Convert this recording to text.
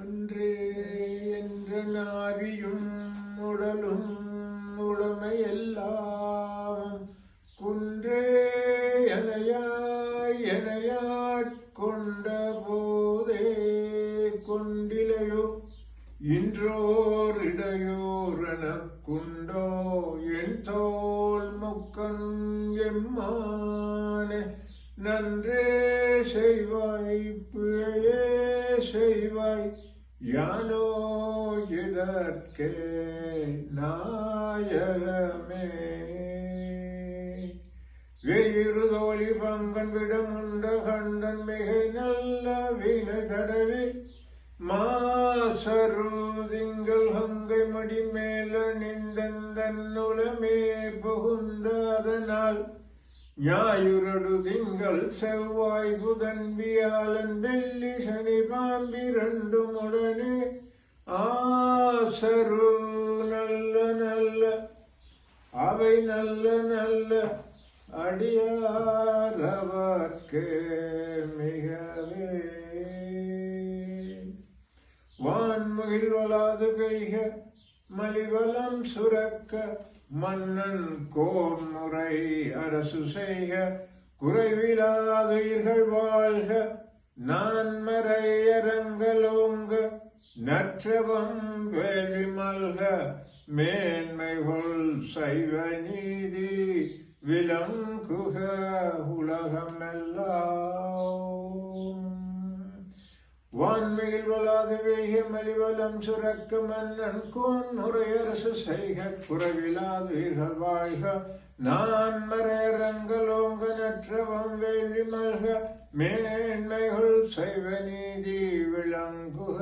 அன்றே என்ற நாவியும் உடலும் உடமையெல்லாம். குன்றே எனையாய் எனையாட்கொண்ட போதே கொண்டிலையோ. இன்றோர் இடையோரெனக்குண்டோ என் தோல் முக்கன் எம்மானே. நன்றே செய்வாய் பிழையே செய்வாய் யானோ இதற்கே நாயகமே வேயிரு தோழி பங்கன் விடமுண்ட கண்டன் மிக நல்ல வீண தடவி. மாசரு திங்கள் ஹங்கை மடி மேல நிந்தந்தன்னுலமே புகுந்த அதனால் ஞாயிறடு திங்கள் செவ்வாய் புதன் வியாழன் வெள்ளி சனி பாம்பிரண்டும் உடனே ஆசரு நல்ல நல்ல அவை நல்ல நல்ல அடியாரவர்க்கு மிகவே. வான்முகில் வளாது பெய்க மலிவலம் சுரக்க மன்னன் கோன்முறை அரசு செய்க குறைவிலாதுயிர்கள் வாழ்க நான் மறையரங்கலோங்க நற்றவம் வேள்வி மல்க மேன்மைகள் சைவ நீதி விலங்குக உலகமெல்லாம். வான்மையில் வளாது வேகம் அலிவலம் சுரக்க மன்னன் கோன் முறையரசு செய்க குறைவிலாதுயிர்கள் வாழ்க நான் மறையரங்கலோங்க நற்றவம் வேள்வி மல்க மேன்மைகள் செய்வ நீதி விளங்குக.